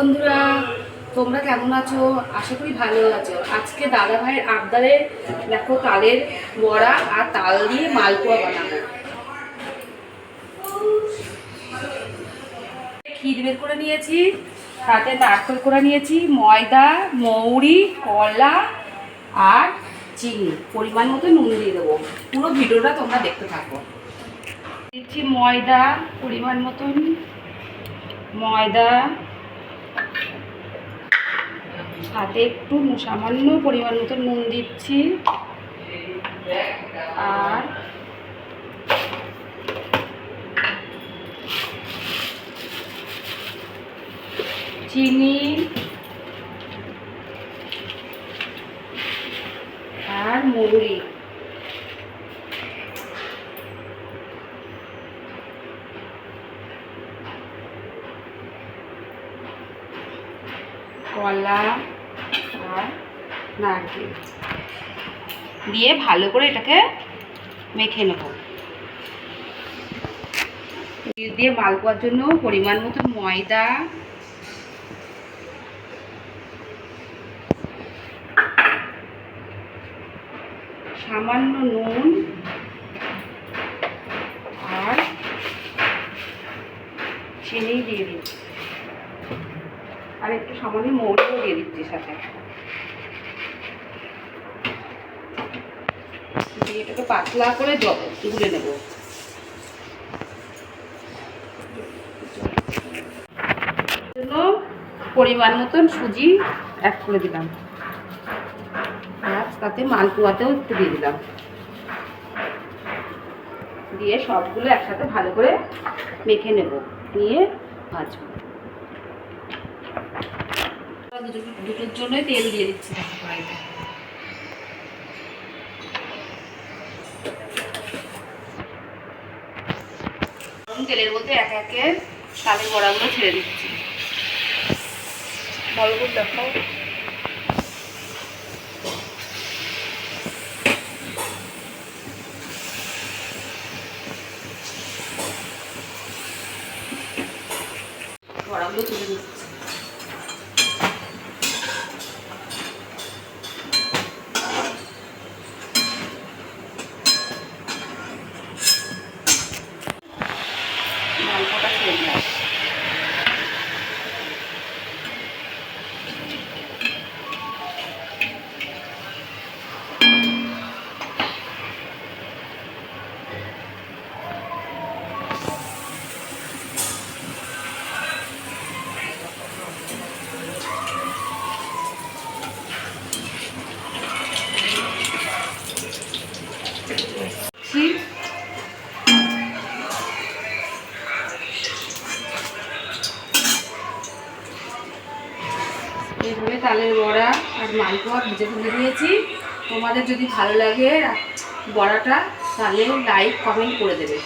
বন্ধুরা, তোমরা কেমন আছো? আশা করি ভালো আছো। আজকে দাদা ভাইয়ের আবদারে দেখো তালের বড়া আর তাল দিয়ে মালপোয়া বানাবো। ক্ষীর বের করে নিয়েছি সাথে নারকেল করে নিয়েছি, ময়দা, মৌরি, কলা আর চিনি। পরিমাণ মতো নুন দিয়ে দেবো। পুরো ভিডিওটা তোমরা দেখতে থাকো। দিচ্ছি ময়দা, পরিমাণ মতন ময়দা সাথে একটু সামান্য পরিমাণ মতো নুন দিচ্ছি। আর চিনি। আর মৌরি কলা আর নারকেল। দিয়ে ভালো করে এটাকে মেখে নেব। দিয়ে মালপোয়ার জন্য পরিমাণ মতো ময়দা। সামান্য নুন। আর চিনি দিয়ে দিচ্ছি আর একটু সামান্য মৌরিও দিয়ে দিচ্ছি সাথে। এটাকে পাতলা করে জব গুলে নেব। পরিমাণ মতন সুজি অ্যাড করে দিলাম। আর তাতে মালপোয়াতেও একটু দিয়ে দিলাম। দিয়ে সবগুলো একসাথে ভালো করে মেখে নেব। নিয়ে ভাজবো। দুটোর জন্যই তেল দিয়ে দিচ্ছি কড়াইতে। তেলের মধ্যে একে একে তালের বড়াগুলো ছেড়ে দিচ্ছি। ভালো করে দেখাও। বড়াগুলো তুলে দিচ্ছি মালপোয়াটা ছেড়ে দিলাম ঠিক এইভাবে তালের বড়া আর মালপোয়া ভেজে ফেলে দিয়েছি। তোমাদের যদি ভালো লাগে বড়াটা, তাহলে লাইক কমেন্ট করে দেবে।